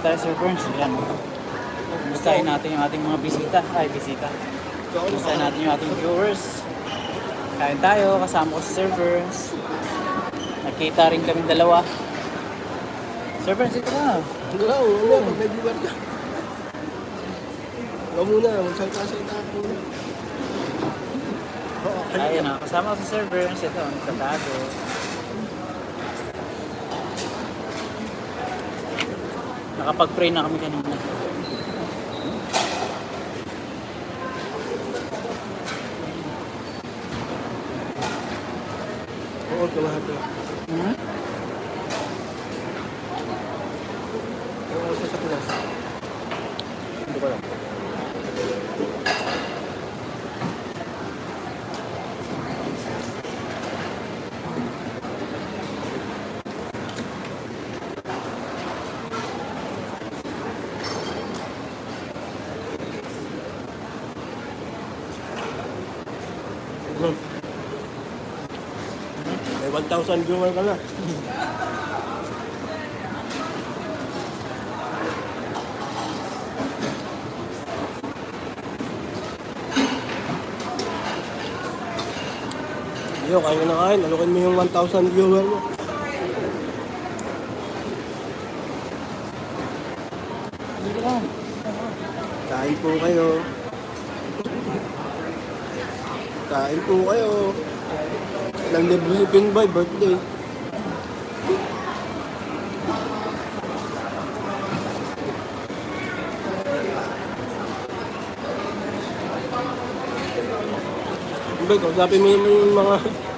tayo Sir Burns. Yan. Kumustahin natin yung ating mga bisita. Ay, bisita. Kumustahin natin yung ating viewers. Kain tayo, kasama ko si Sir Burns. Nakita rin kami dalawa. Sir Burns, ito ka. Wala, wala. Pag may viewer ka. Ikaw muna, magsalita-salita ka muna. Oo, Ayun na, kasama ko si Sir Burns. Ito, nagtatago. Nakapag-pray na kami kanina. Oo, kalahati. Hmm? Ang oras na sa class. Hindi ko alam. 1,000 viewer ka na. Yo, kain ka na kain. Alukin mo yung 1,000 viewer mo. Kain po kayo. Kain po kayo. Nang Libripin by birthday. Bay, kausapin mo yung mga...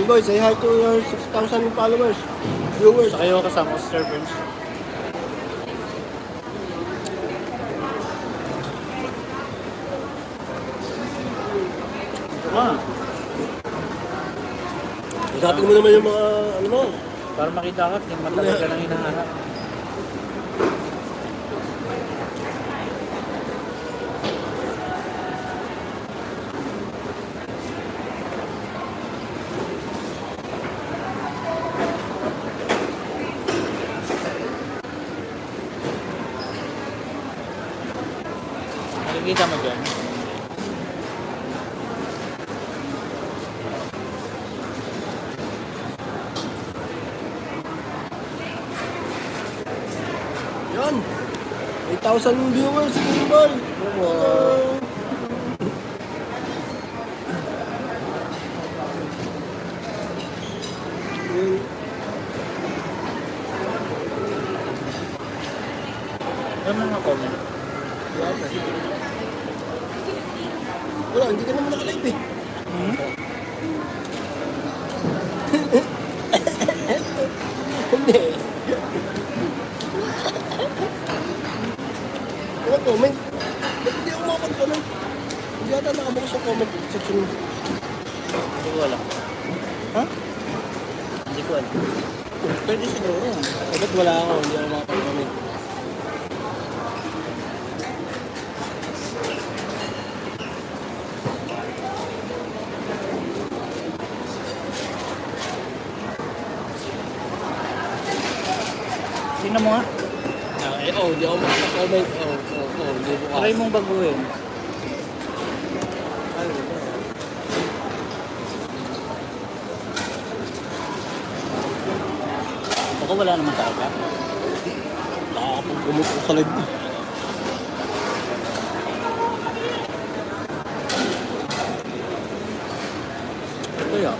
boy, say hi to your 6,000 followers. Viewers. Sa kayo kasama Sir Burns. Ah, Kausapin mo naman yung mga, ano mo, para makita ka, hindi matagal ka nang hinahanap. Nakikita mo dyan? Yan. 8,000 viewers, Hey boy. Hello. Yun. Ano mga comment? Wala pa. Wala, hindi ka naman nakalive eh. Hmm? Hindi. Wala comment. Ba't hindi ako makapag-comment? Hindi ata nakabukas sa comment section mo. Hindi ko alam. Ha? Hindi ko alam. Pwede siguro. Eh, ba't wala ako? Hindi ako makapag-comment. Tingnan mo nga. Ah, eh, oh, hindi ako makapag-comment. Oh, oh, oh, hindi bukas. Try mong baguhin. Ay, wala. Baka wala naman talaga. Nakakapag-comment ako sa live. Ito yun.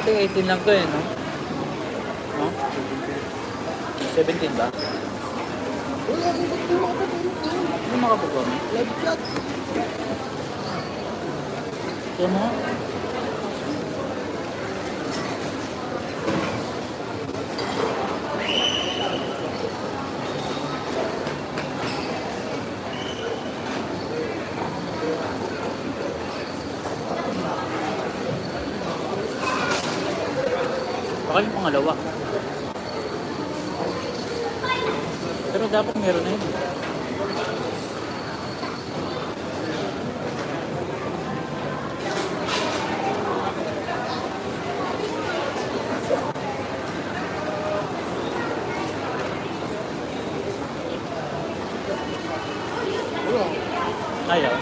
Dati 18 lang to eh, no? No? 17 ba? Wala akong ba't di makapag-comment? Hindi makapag-comment. Live chat. Kaya mo Baka yung pangalawa. Pero dapat meron na yun. Wala. Ayaw.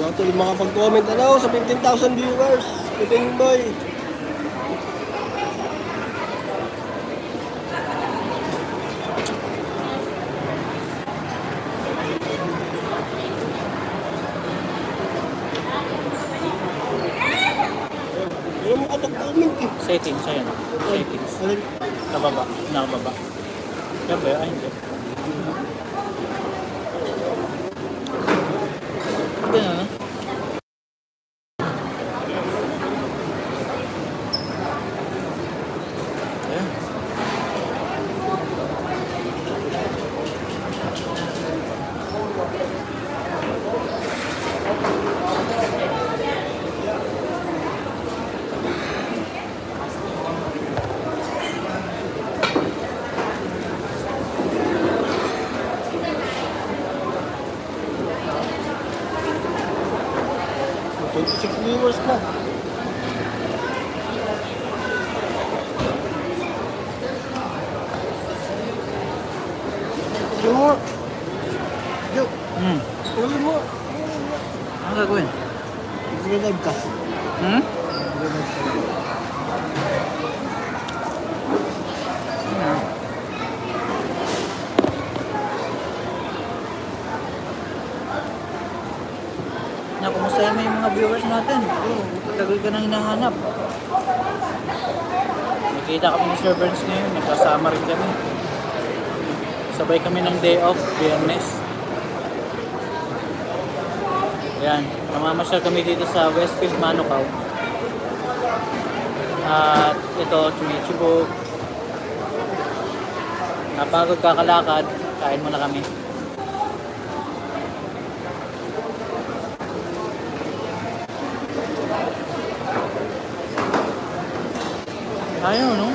Wala tuloy makapag-comment ano sa 15,000 viewers. Piping boy. Wala mo kapag-comment eh. Settings, ayan. Settings. Alin? Nababa. Nakababa. Yan ba? Ay, hindi. Ganun, no? Ayan. Twenty-six viewers na. Ano mo? Yo, Hmm. ano mo? Ano gagawin? Mag-live ka. Hmm? Mag-live ka. Ano? Na, kumusta mo yung mga viewers natin? Tagal ka nang hinahanap. Nakita kami ni Sir Burns ngayon, nagkasama rin kami. Sabay kami ng day off, biyernes. Ayan, namamasyal kami dito sa Westfield, Manukau. At ito, Chumichibog. Napagod kakalakad, kain muna kami. Ayaw, no?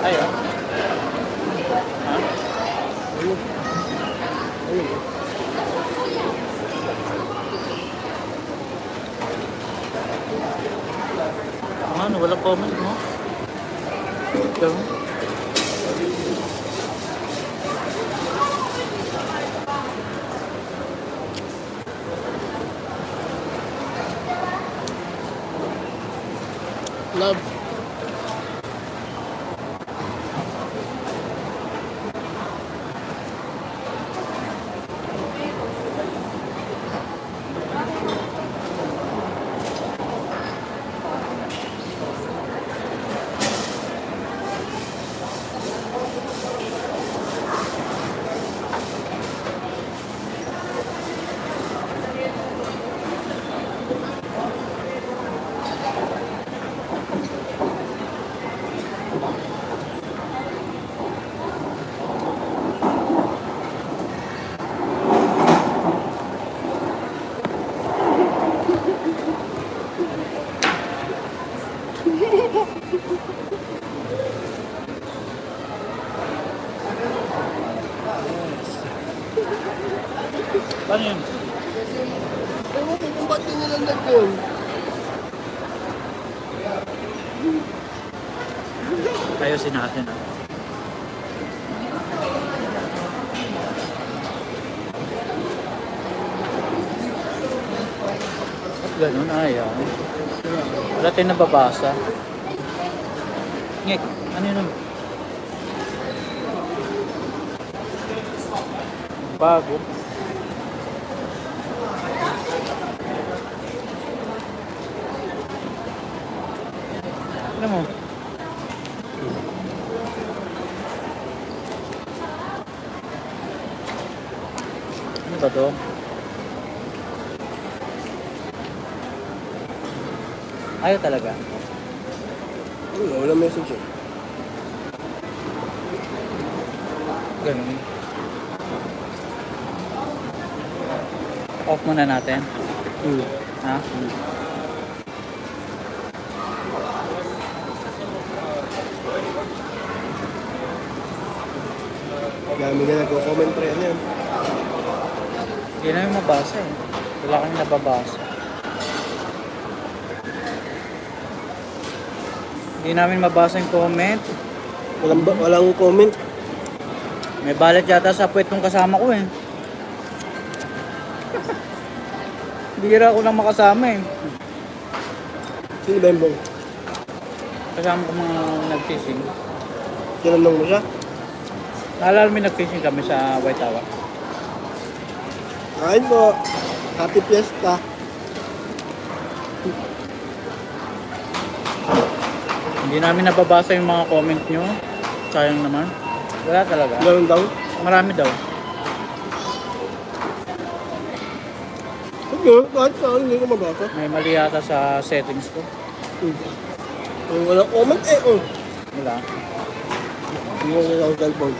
Ayaw. Ha? Ano? Ano? Ano, wala comment mo? Ikaw? Natin. ah. Ganun? Ayaw. Wala tayong nababasa. Ngek, ano yun? Bago. Ano mo? Ano ba to? Ayaw talaga. Hmm, wala message eh. Ganun. Off muna natin. Hmm. Ha? Dami na nagko-comment pre. Ano yan? Hindi namin mabasa eh. Wala kami nababasa. Hindi namin mabasa yung comment. Walang, ba- walang comment. May balat yata sa puwet ng kasama ko eh. Bira ko lang makasama eh. Sino ba yung bong? Kasama ko mga nag-fishing. Tinanong mo siya? Naalala mo yung nag-fishing kami sa White Tower. Kain po. Happy Fiesta. Hindi namin nababasa yung mga comment nyo. Sayang naman. Wala talaga. Ganun daw. Marami daw. Sige, kahit sa akin hindi ko mabasa. May mali yata sa settings ko. Hmm. Walang comment eh, oh. Wala. Hindi ko wala akong cellphone.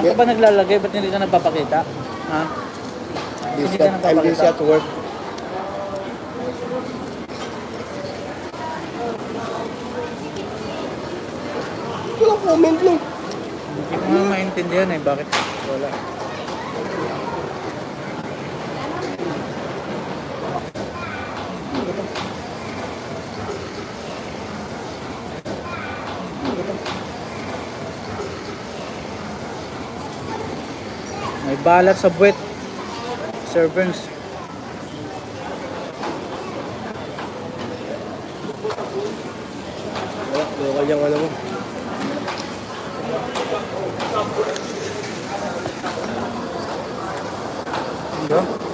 Saan ka ba naglalagay? Ba't hindi ka nagpapakita? Ha? Busy Hindi ka at, I'm busy at work. Walang comment no. Hindi ko nga maintindihan eh. Bakit wala? Balat sa buwet. Servants. Wala, local yung ano mo. Ano?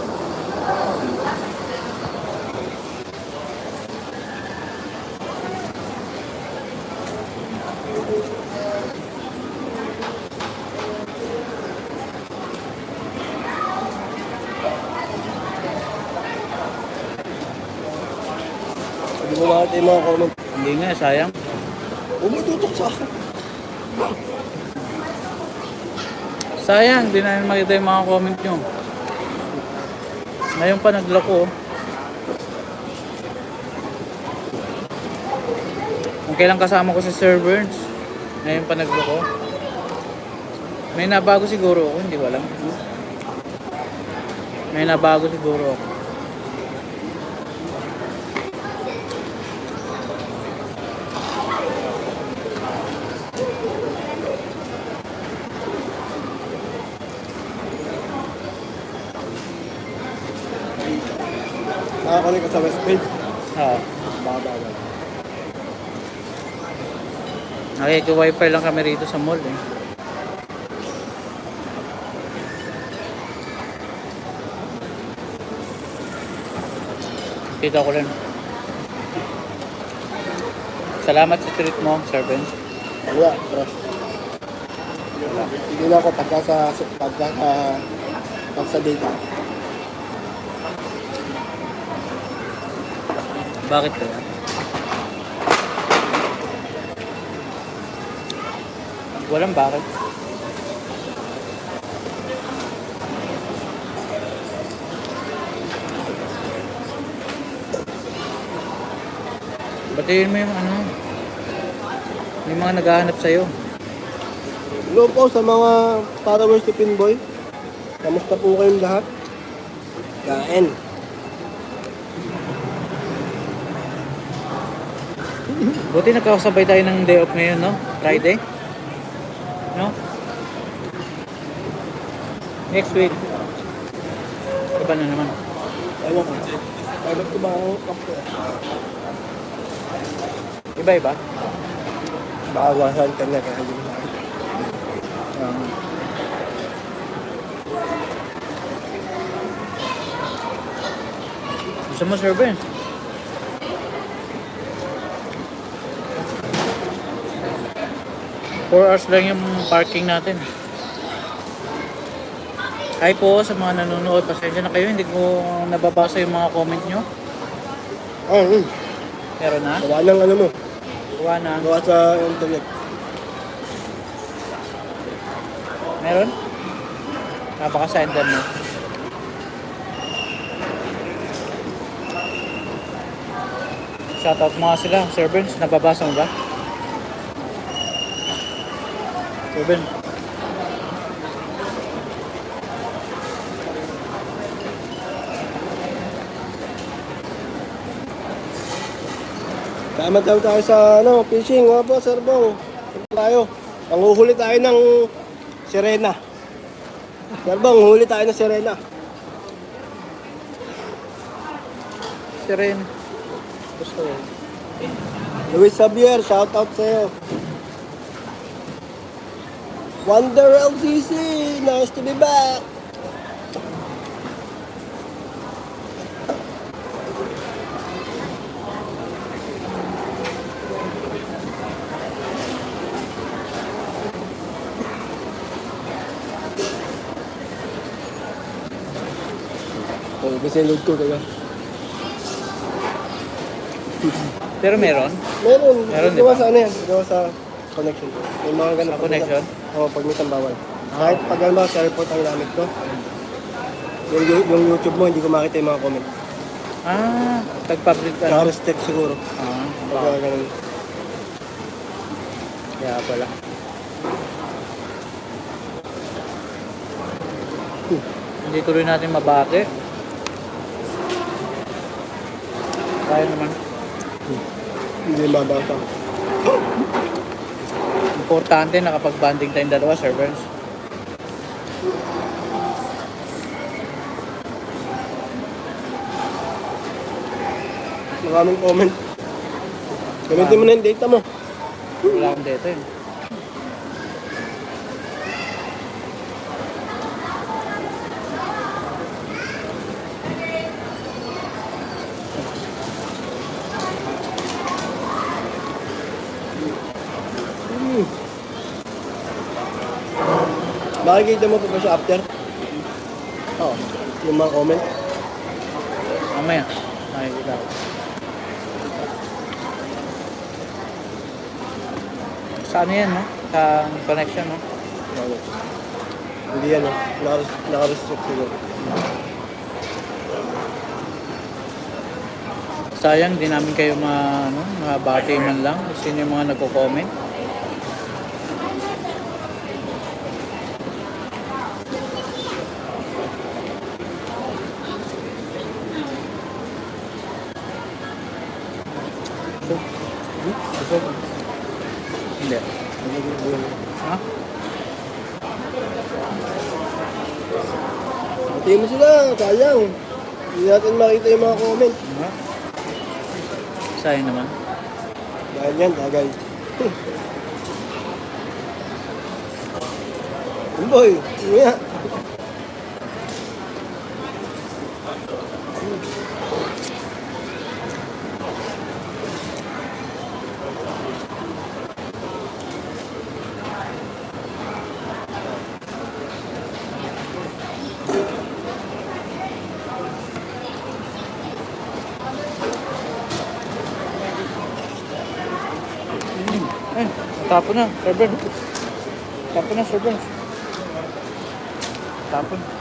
Hindi mo mga comment. Hindi nga, sayang. Umitutok sa akin. Sayang, di namin makita yung mga comment nyo. Ngayon pa naglako. Kung kailan kasama ko sa servers, ngayon pa naglako. May nabago siguro ako, hindi ko alam. May nabago siguro ako. Nakakunik ka sa Westfield. Oo. Baba ba? Nakiki-wifi lang kami rito sa mall eh. Kita ko lang. Salamat sa treat mo, servant. Wala, crush. Hindi na ako pagka sa, pagka sa, pag sa data. Bakit kaya? Walang bakit. Batiin mo yung ano, yung mga naghahanap sa'yo. Hello po sa mga followers ni Pinboy. Kamusta po kayong lahat? Kain. Buti nagkakasabay tayo ng day off ngayon, no? Friday. No? Next week. Iba na naman. Ewan ko. Ewan ko ba ako kampo? Iba-iba? Bawasan talaga yung um, Gusto mo server? 4 hours lang yung parking natin. Ay po sa mga nanonood. Pasensya na kayo. Hindi ko nababasa yung mga comment nyo. Oh, mm. pero na? Gawa ng ano mo? Gawa ng gawa sa internet. Meron? napaka sa internet shoutout mga sila. Servants nababasa mo ba? Servant. Salamat daw tayo sa ano, fishing. Nga po, Sir Bong. Ito tayo. Panguhuli tayo ng sirena. Sir Bong, huli tayo ng sirena. Si Ren. Gusto. Luis Xavier, shout out sa'yo. Wonder LCC, nice to be back. Oh, kasi load ko kaya. Pero meron. Meron. Meron, di gawa ba? sa ano yan? Gawa sa connection. May mga ganun. Sa connection? Oo, pag minsan bawal. Kahit pag ba, sa airport ang gamit ko, yung, yung, yung YouTube mo, hindi ko makita yung mga comment. Ah, tag-public ano. Naka-restrict siguro. Ah, Pag uh, ganun. Kaya pala. Hindi tuloy natin mabate. Kaya naman. Hindi mabasa. Importante nakapag-banding tayong dalawa, servants. Maraming comment. Gamitin mo na yung data mo. Wala akong data eh. Makikita mo pa ba siya after? Oo. Yung mga comment? Mamaya. Makikita ko. Sa ano yan, no? Sa connection, no? Ano? Hindi yan, oh. Naka- Naka-restrict. Sayang, di namin kayo ma, ano, mabati man lang. Sino yung mga nagko-comment? Busog? Hindi. Ha? Pati mo sila, sayang. Hindi natin makita yung mga comment. Ano? Sayang naman. Dahil yan, tagay. Boy, ano yan? Eh, tapo na, server. Tapo na, server. Tapon.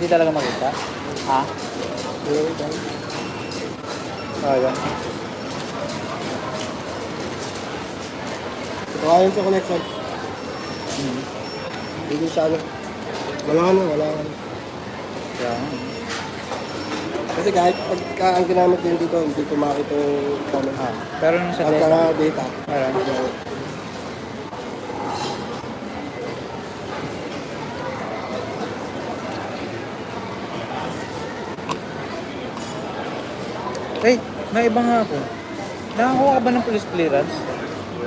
Hindi talaga makita. Ha? Ah, yan. Ito ayon sa connection. Hmm. Hindi sa ano. Wala ano, wala ano. Kaya, Kasi kahit pagka ang ginamit din dito, hindi ko makita yung comment. ah. Pero nung sa Pagka data, data. Meron. yan. Eh, may iba nga ako. Nakakuha ka ba ng police clearance?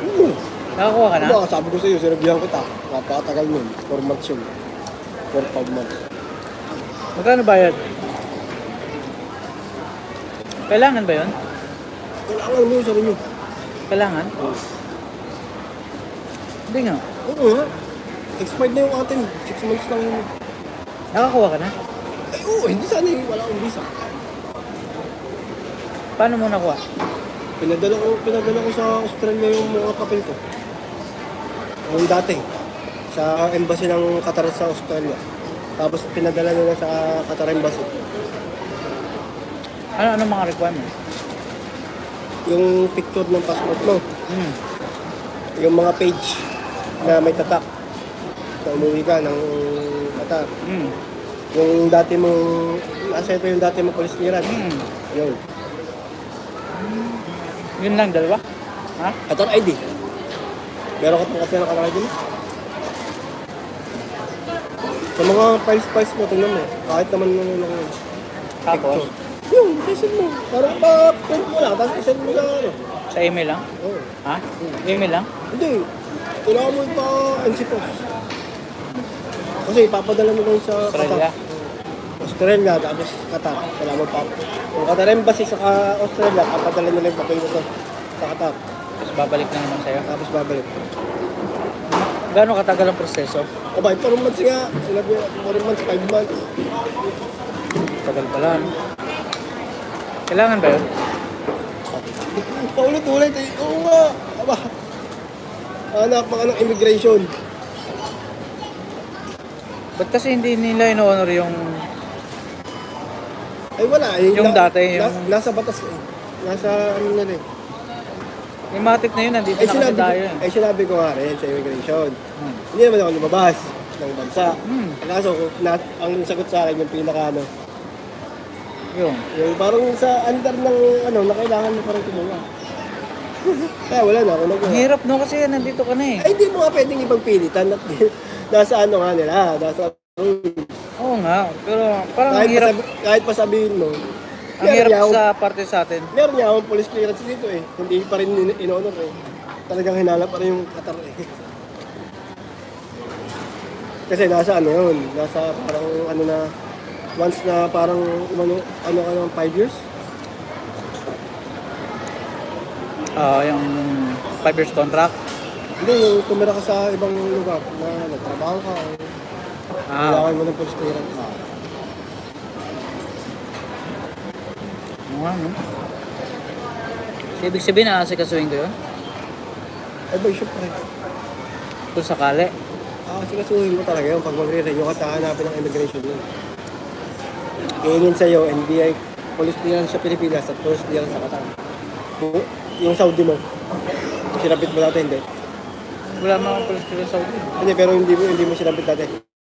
Oo. Nakakuha ka na? Diba, sabi ko sa iyo, sinabihan kita. Napakatagal nun. 4 months yun. 4 5 months. Magkano bayad? Kailangan ba yun? Kailangan mo yun sa inyo. Kailangan? Hindi nga. Oo nga. Expired na yung atin. 6 months lang yun. Nakakuha ka na? Ay, oo, hindi sana eh. Wala akong visa. Paano mo nakuha? Pinadala ko, pinadala ko sa Australia yung mga papel ko. Yung dati. Sa embassy ng Qatar sa Australia. Tapos pinadala nila sa Qatar Embassy. Ano ano mga requirements? Yung picture ng passport mo. Hmm. Yung mga page na may tatak. Na umuwi ka ng Qatar. Hmm. Yung dati mong, nasa ito yung dati mong police clearance. Hmm. Yun. Yun lang, dalawa? Ha? Qatar ID. Meron ka pang kapya ng Qatar ID mo? Sa mga files-files mo, tingnan mo. Kahit naman nung nung Tapos, Yung, isend mo. Parang pa, print mo lang, tapos isend mo sa ano. sa email lang? Oo. Ha? Email lang? Hindi. Kailangan mo pa NC Post. Kasi ipapadala mo lang sa Australia? Qatar. Australia, tapos Qatar. Kailangan mo pa. Yung Qatar Embassy sa ka- Australia, papadala nila yung papel mo sa, sa Qatar. Tapos babalik na naman sa'yo. Tapos babalik. Gano'ng katagal ang proseso? O ba, 4 months nga. Sinabi, 4 months, 5 months. Tagal pala. no? Kailangan ba yun? Paulit-ulit eh. Oo nga. Aba. Pa ka ng immigration. Ba't kasi hindi nila in-honor yung... Ay wala. Eh, Yung dati, yung- nasa batas eh. Nasa ano na eh. Yung matik na yun, nandito Eh na kasi sinabi, ko, tayo. eh. eh sinabi ko nga rin sa immigration. Hmm. Hindi naman ako lumabas ng bansa. Hmm. Kaso, na, ang sagot sa akin yung pinaka ano, Yung. yung parang sa under ng ano, na kailangan mo parang kumuha. Kaya wala na ako Ang nagawa. hirap no kasi nandito ka na eh. Ay, hindi mo nga pwedeng ipagpilitan nasa ano nga nila, nasa rules. Oo nga, pero parang ang Kahit, hirap, pa, sabi- kahit pa sabihin mo, ang meron hirap niya akong- sa parte sa atin. Meron niya akong police clearance dito eh. Hindi pa rin in- in-honor eh. Talagang hinala pa rin yung Qatar eh. Kasi nasa ano yun, nasa parang ano na, once na parang umano, ano ka ng 5 years, Ah, yung 5 years contract. hindi yung tumira ka sa ibang lugar na nagtrabaho ka, o Ah, kailangan mo ng police clearance. Ah. oo nga no. So, ibig sabihin na asikasuhin ko yun? Ay ba, syempre. Kung sakali. Ah, sigasuhin mo talaga yun pag magre-renew ka, hahanapin ng immigration yun. Kainin sa'yo, NBI, police clearance sa Pilipinas at police clearance sa Qatar. Yung- Saudi mo, sinabit mo dati, hindi. Wala mga police clearance sa Saudi. Hindi, pero hindi mo, hindi mo sinabit dati.